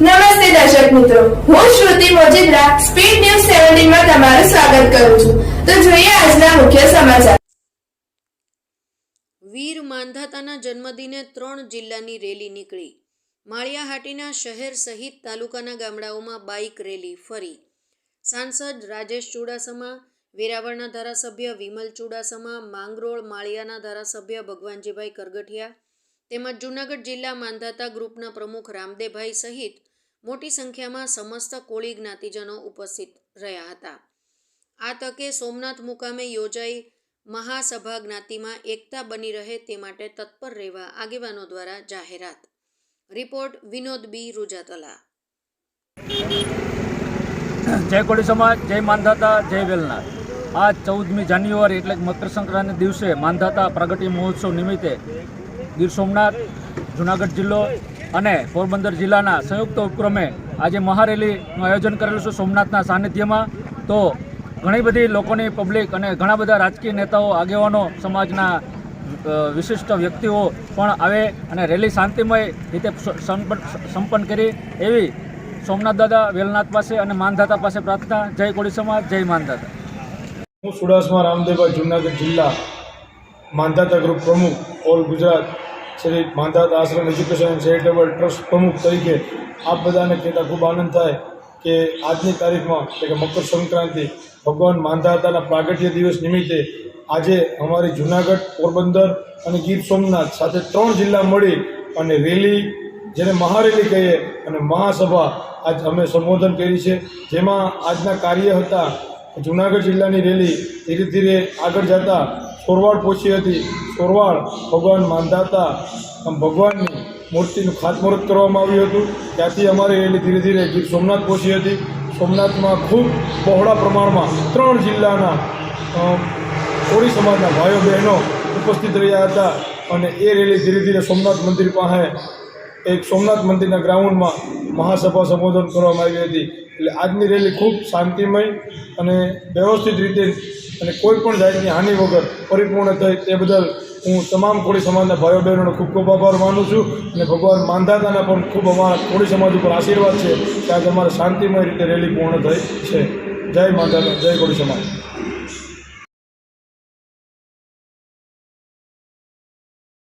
નમસ્તે દર્શક મિત્રો. હું શ્રુતિ મોજીદ્રા સ્પીડ ન્યૂઝ સેવન્ટીનમાં તમારું સ્વાગત કરું છું. તો જોઈએ આજના મુખ્ય સમાચાર. વીર માંધાતાના જન્મદિને ત્રણ જિલ્લાની રેલી નીકળી. માળિયાહાટીના શહેર સહિત તાલુકાના ગામડાઓમાં બાઇક રેલી ફરી. સાંસદ રાજેશ ચુડાસમા, વેરાવળના ધારાસભ્ય વિમલ ચુડાસમા, માંગરોળ માળિયાના ધારાસભ્ય ભગવાનજીભાઈ કરગઠિયા તેમજ જૂનાગઢ જિલ્લા માંધાતા ગ્રુપના પ્રમુખ રામદેભાઈ સહિત મોટી સંખ્યામાં સમસ્ત કોળી જ્ઞાતિજનો ઉપસ્થિત રહ્યા હતા. આ તકે સોમનાથ મુકામે યોજાઈ મહાસભા જ્ઞાતિમાં એકતા બની રહે તે માટે તત્પર રહેવા આગેવાનો દ્વારા જાહેરાત. Report Vinod B. રૂજાતલા. જય કોળી સમાજ, જય માંધાતા જય વેલના આજ ચૌદમી જાન્યુઆરી એટલે મકર સંક્રાંતિ દિવસે માંધાતા પ્રગતિ મહોત્સવ નિમિત્તે ગીર સોમનાથ, જુનાગઢ જિલ્લો અને પોરબંદર જિલ્લાના સંયુક્ત ઉપક્રમે આજે મહારેલીનું આયોજન કરેલું છે સોમનાથના સાનિધ્યમાં. તો ઘણી બધી લોકોની પબ્લિક અને ઘણા બધા રાજકીય નેતાઓ, આગેવાનો, સમાજના વિશિષ્ટ વ્યક્તિઓ પણ આવે અને રેલી શાંતિમય રીતે સંપન્ન કરી એવી સોમનાથ દાદા વેલનાથ પાસે અને માનધાતા પાસે પ્રાર્થના. જય કોળી સમાજ, જય માનધાતા. હું સુડાસમાં રામદેવભાઈ જુનાગઢ જિલ્લા માનધાતા ગ્રુપ પ્રમુખ, all Gujarat Shri Mandhata Ashram education charitable trust પ્રમુખ તરીકે આપ બધાને કહેતા ખૂબ આનંદ થાય કે આજની તારીખમાં, એટલે કે મકર સંક્રાંતિ, ભગવાન માંધાતાના પ્રાગટ્ય દિવસ નિમિત્તે આજે અમારી જુનાગઢ, પોરબંદર અને ગીર સોમનાથ સાથે ત્રણ જિલ્લા મળી અને રેલી, જેને મહારેલી કહીએ અને મહાસભા આજ અમે સંબોધન કરી છે. જેમાં આજના કાર્ય હતા જુનાગઢ જિલ્લાની રેલી ધીરે ધીરે આગળ જતા સોરવાડ પહોંચી હતી. સોરવાડ ભગવાન માંધાતા ભગવાનની મૂર્તિનું ખાતમુહૂર્ત કરવામાં આવ્યું હતું. ત્યાંથી અમારી રેલી ધીરે ધીરે ગીર સોમનાથ પહોંચી હતી. સોમનાથમાં ખૂબ બહોળા પ્રમાણમાં ત્રણ જિલ્લાના કોળી સમાજના ભાઈઓ બહેનો ઉપસ્થિત રહ્યા હતા અને એ રેલી ધીરે ધીરે સોમનાથ મંદિર પાસે એક સોમનાથ મંદિરના ગ્રાઉન્ડમાં મહાસભા સંબોધન કરવામાં આવી હતી. એટલે આજની રેલી ખૂબ શાંતિમય અને વ્યવસ્થિત રીતે અને કોઈ પણ જાતની હાનિ વગર પરિપૂર્ણ થઈ તે બદલ હું તમામ કોળી સમાજના ભાઈઓ બહેનોનો ખૂબ ખૂબ આભાર માનું છું અને ભગવાન માંધાતાના પણ ખૂબ અમારા કોળી સમાજ ઉપર આશીર્વાદ છે કે આજે અમારે શાંતિમય રીતે રેલી પૂર્ણ થઈ છે. જય માંધાતા જય કોળી સમાજ.